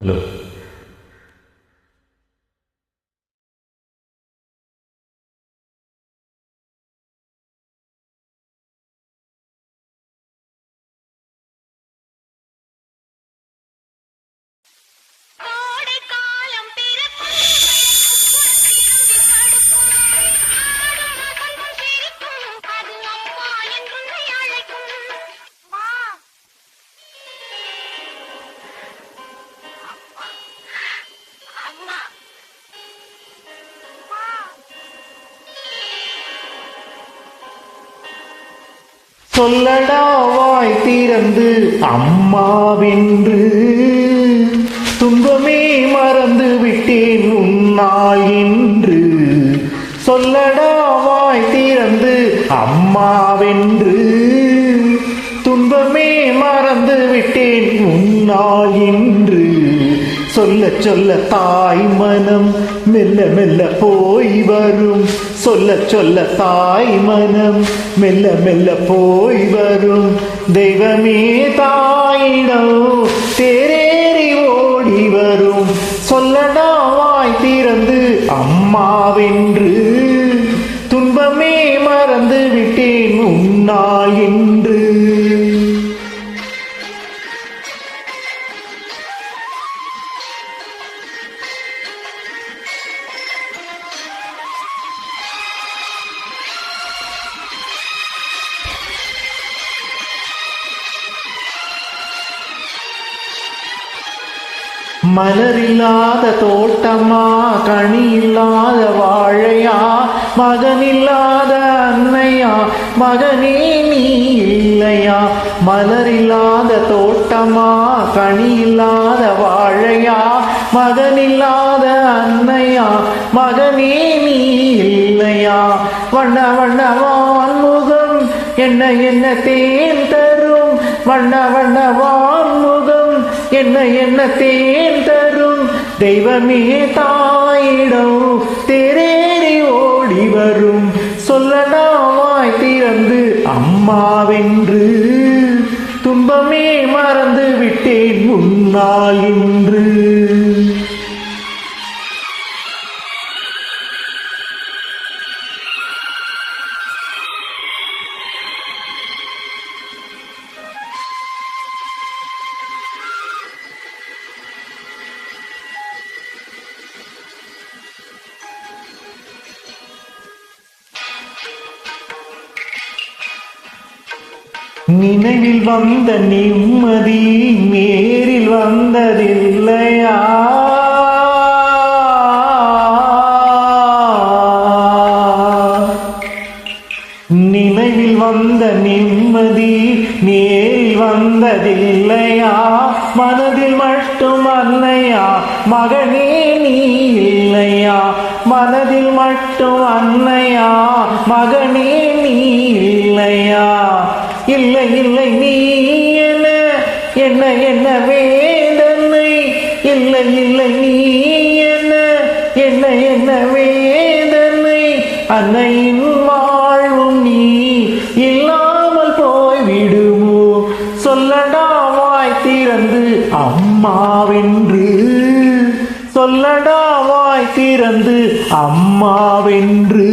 乐 சொல்லடா வாய் திறந்து அம்மாவென்று. துன்பமே மறந்து விட்டேன் உன்னால் என்று சொல்லடா வாய் திறந்து அம்மாவென்று. துன்பமே மறந்து விட்டேன் உன்னால் சொல்ல தாய் மனம் மெல்ல மெல்ல போய் வரும். சொல்ல சொல்ல தாய் மனம் மெல்ல மெல்ல போய் வரும். தெய்வமே தாயிடம் தேரேறி ஓடி வரும். சொல்லடா வாய் திறந்து அம்மாவென்று. துன்பமே மறந்து விட்டேன். உன்னால் மலரில்லாத தோட்டமா கனி இல்லாத வாழையா மகனில்லாத அன்னையா மகனே நீ இல்லையா? மலரில்லாத தோட்டமா கனி இல்லாத வாழையா மகனில்லாத அன்னையா மகனே நீ இல்லையா? வண்ண வண்ணவான் முகம் என்ன என்ன தேன் தரும்? வண்ண வண்ணவான் முகம் என்ன என்ன தேன் தரும்? தெய்வமே தாயிடம் தேரேறி ஓடி வரும். சொல்லலாமாய் திறந்து அம்மாவென்று துன்பமே மறந்து விட்டேன். முன்னால் நினைவில் வந்த நிம்மதி நேரில் வந்ததில்லையா? நினைவில் வந்த நிம்மதி நேரில் வந்ததில்லையா? மனதில் மட்டும் அன்னையா? மகனே நீ இல்லையா? மனதில் மட்டும் அன்னையா? மகனே நீ இல்லை நீ என்ன என்ன என்ன வேதனை? இல்லை இல்லை நீ என்ன என்ன என்ன வேதனை? அன்னையின் வாழும் நீ இல்லாமல் போய் விடுமோ சொல்லடா வாய் திறந்து அம்மாவென்று. சொல்லடா வாய் திறந்து அம்மாவென்று.